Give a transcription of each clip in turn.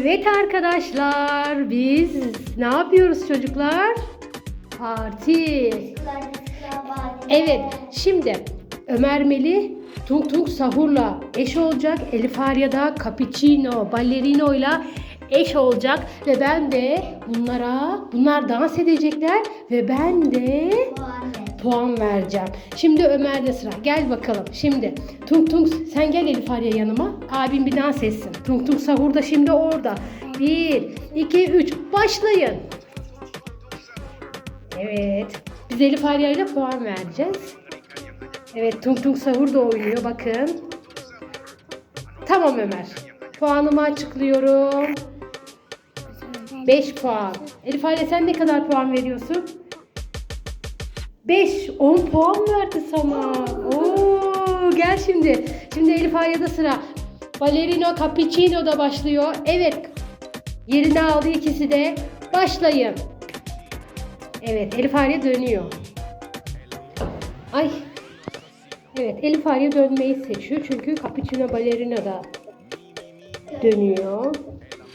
Evet arkadaşlar biz ne yapıyoruz çocuklar? Parti. Evet şimdi Ömer Melih Tung Tung Sahur'la eş olacak. Elif Arya da Cappuccino, Ballerino'yla eş olacak. Ve ben de bunlara, bunlar dans edecekler. Ve ben de puan vereceğim. Şimdi Ömer'de sıra. Gel bakalım. Şimdi Tung Tung sen gel Elif Arya yanıma. Abim bir dans etsin. Tung Tung Sahur da şimdi orada. Bir, iki, üç. Başlayın. Evet. Biz Elif Arya ile puan vereceğiz. Evet Tung Tung Sahur da oynuyor bakın. Tamam Ömer. Puanımı açıklıyorum. 5 puan. Elif Arya sen ne kadar puan veriyorsun? 5, 10 puan verdi sana. Oo, gel şimdi. Şimdi Elif Arya'da sıra. Ballerino Cappuccino da başlıyor. Evet. Yerini aldı ikisi de. Başlayın. Evet, Elif Arya dönüyor. Ay. Evet, Elif Arya dönmeyi seçiyor. Çünkü Cappuccino Ballerino da dönüyor.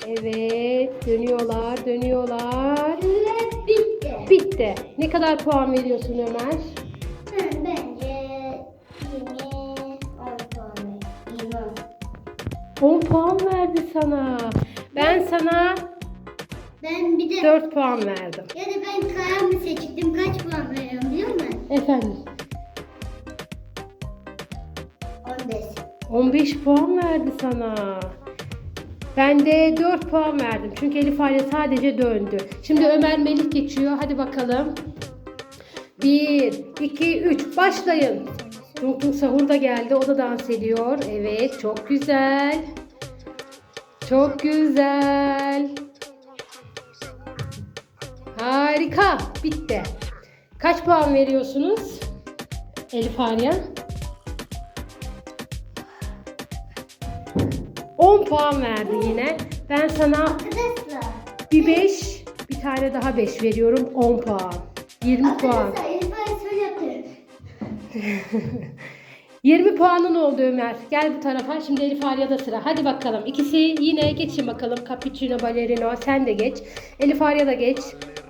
Evet, dönüyorlar, dönüyorlar. Bitti. Ne kadar puan veriyorsun Ömer? Bence yine on puan. Yine. 10 puan verdi sana. Ben sana Ben bir de 4 puan verdim. ya da ben karamı seçtim. Kaç puan veriyorum biliyor musun? Efendim 15. 15 puan verdi sana. Ben de 4 puan verdim. Çünkü Elif Alya sadece döndü. Şimdi Ömer Melih geçiyor. Hadi bakalım. 1, 2, 3 başlayın. Tung Sahur da geldi. O da dans ediyor. Evet çok güzel. Çok güzel. Harika. Bitti. Kaç puan veriyorsunuz? Elif Arya? 10 puan verdi yine. Ben sana Arkadaşlar. bir 5, bir tane daha 5 veriyorum. 10 puan. 20 puan. Arkadaşlar Elif Ay şöyle yapıyor. 20 puanın oldu Ömer. Gel bu tarafa. Şimdi Elif Arya'da sıra. Hadi bakalım. İkisi yine geçin bakalım. Cappuccino, Ballerino. Sen de geç. Elif Arya da geç.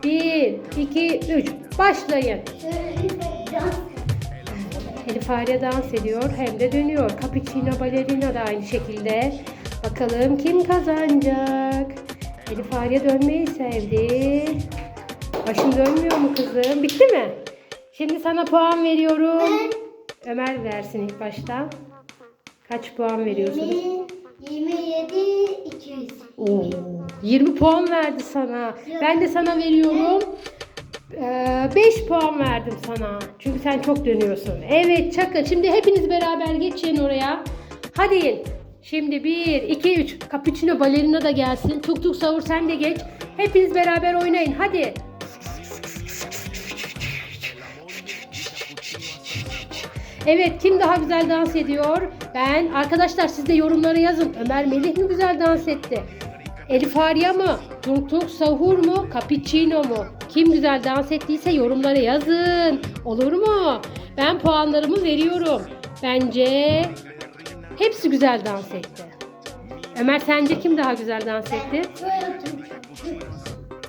1, 2, 3. Başlayın. Şöyle Elif dans. Elif Arya dans ediyor hem de dönüyor. Cappuccino Ballerino da aynı şekilde. Bakalım kim kazanacak? Elif Arya dönmeyi sevdi. Başın dönmüyor mu kızım? Bitti mi? Şimdi sana puan veriyorum. Ömer versin ilk başta. Kaç puan veriyorsunuz? 20, 27, 200. Oo, 20 puan verdi sana. Ben de sana veriyorum. 5 puan verdim sana. Çünkü sen çok dönüyorsun. Evet çakın. Şimdi hepiniz beraber geçin oraya. Hadi. Şimdi 1, 2, 3. Cappuccino balerina da gelsin. Tuk tuk savur sen de geç. Hepiniz beraber oynayın. Hadi. Evet kim daha güzel dans ediyor? Ben. Arkadaşlar siz de yorumlara yazın. Ömer Melih mi güzel dans etti? Elif Arya mı? Tung Tung Sahur mu? Cappuccino mu? Kim güzel dans ettiyse yorumlara yazın. Olur mu? Ben puanlarımı veriyorum. Bence hepsi güzel dans etti. Ömer sence kim daha güzel dans etti?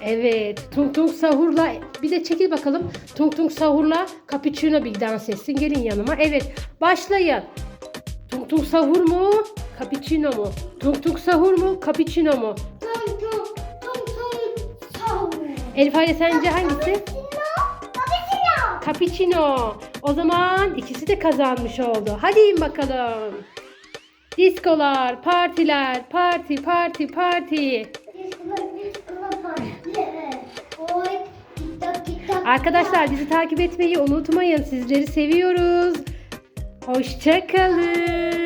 Evet. Tung Tung Sahur'la bir de çekil bakalım. Tung Tung Sahur'la Cappuccino bir dans etsin. Gelin yanıma. Evet. Başlayın. Tung Tung Sahur mu? Cappuccino mu? Tung Tung Sahur mu? Cappuccino mu? Tum savur. Elif Ayla sence hangisi? Cappuccino. Cappuccino. O zaman ikisi de kazanmış oldu. Hadi in bakalım. Diskolar, partiler, parti, parti, parti. Arkadaşlar bizi takip etmeyi unutmayın. Sizleri seviyoruz. Hoşçakalın.